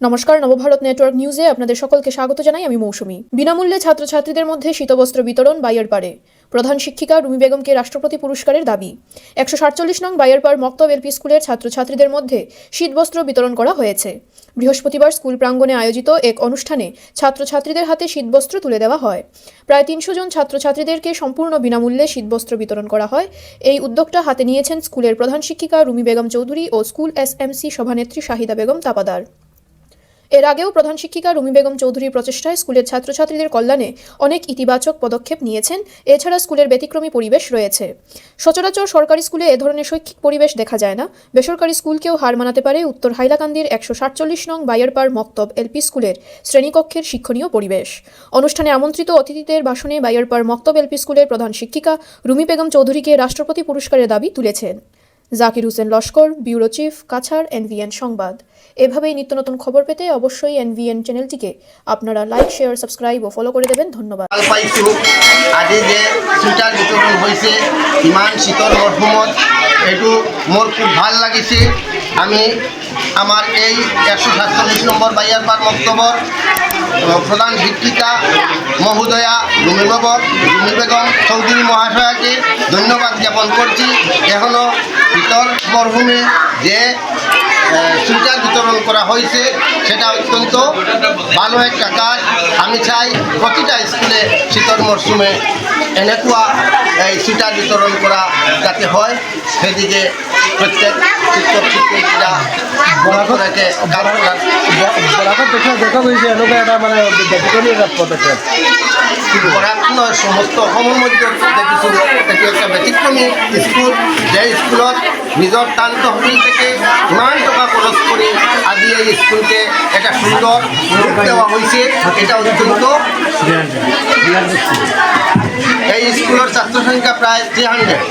নমস্কার, নবভারত নেটওয়ার্ক নিউজে আপনাদের সকলকে স্বাগত জানাই আমি মৌসুমী। বিনামূল্যে ছাত্রছাত্রীদের মধ্যে শীতবস্ত্র বিতরণ বাইয়ের পারে। প্রধান শিক্ষিকা রুমি বেগমকে রাষ্ট্রপতি পুরস্কারের দাবি। একশো সাতচল্লিশ নং বাইয়েরপাড় মক্তব এলপি স্কুলের ছাত্রছাত্রীদের মধ্যে শীতবস্ত্র বিতরণ করা হয়েছে। বৃহস্পতিবার স্কুল প্রাঙ্গণে আয়োজিত এক অনুষ্ঠানে ছাত্রছাত্রীদের হাতে শীতবস্ত্র তুলে দেওয়া হয়। প্রায় তিনশো জন ছাত্রছাত্রীদেরকে সম্পূর্ণ বিনামূল্যে শীতবস্ত্র বিতরণ করা হয়। এই উদ্যোগটা হাতে নিয়েছেন স্কুলের প্রধান শিক্ষিকা রুমি বেগম চৌধুরী ও স্কুল এসএমসি সভানেত্রী শাহিদা বেগম তাপাদার। এর আগেও প্রধান শিক্ষিকা রুমি বেগম চৌধুরীর প্রচেষ্টায় স্কুলের ছাত্রছাত্রীদের কল্যাণে অনেক ইতিবাচক পদক্ষেপ নিয়েছেন। এছাড়া স্কুলের ব্যতিক্রমী পরিবেশ রয়েছে। সচরাচর সরকারি স্কুলে এ ধরনের শৈক্ষিক পরিবেশ দেখা যায় না। বেসরকারি স্কুলকেও হার মানাতে পারে উত্তর হাইলাকান্দির একশো সাতচল্লিশ নং বাইয়ারপাড় মক্তব এলপি স্কুলের শ্রেণীকক্ষের শিক্ষণীয় পরিবেশ। অনুষ্ঠানে আমন্ত্রিত অতিথিদের ভাষণে বাইয়ারপাড় মক্তব এলপি স্কুলের প্রধান শিক্ষিকা রুমি বেগম চৌধুরীকে রাষ্ট্রপতি পুরস্কারের দাবি তুলেছেন। Zakir Hossain Laskar bureau chief Cachar NVN সংবাদ। এভাবেই নিত্য নতুন খবর পেতে অবশ্যই এনভিএন চ্যানেলটিকে আপনারা লাইক শেয়ার সাবস্ক্রাইব ও ফলো করে দেবেন। ধন্যবাদ। আজি যে চুইটাৰ বিতৰণ হৈছে ইমান শীতল মৰশুমত এইটো মোৰ খুব ভালো লাগিছে। আমি আমার এই একশো সাতচল্লিছ নম্বর বাইয়াৰপাৰ মক্তবৰ আহ, প্ৰধান শিক্ষিকা মহোদয়া রুমি রুমি বেগম চৌধুরী মহাশয়াকে ধন্যবাদ জ্ঞাপন করছি। এখনও শীতল মরহুমে যে সুইটার বিতরণ করা হয়েছে, সেটা অত্যন্ত ভালো একটা কাজ। আমি চাই প্রতিটা স্কুলে শীতল মরশুমে এনেকুৱা এই সুইটার বিতরণ করা যাতে হয় সেদিকে প্রত্যেক শিক্ষক কাজ করার বরাকত দেখা দেখা গৈছে, এনেকুৱা এটা মানে ব্যতিক্ৰমী এটা পদক্ষেপ। বরাক সমস্ত অসমৰ মধ্যে দেখিছোঁ এইটো একটা ব্যতিক্ৰমী স্কুল যে স্কুলত নিজৰ টান তহবিল থেকে ইমান টকা খৰচ কৰি আজি এই স্কুলকে এটা সুন্দর রূপ দেওয়া হয়েছে এটা অত্যন্ত এই স্কুলের ছাত্র সংখ্যা প্রায় থ্রি হান্ড্রেড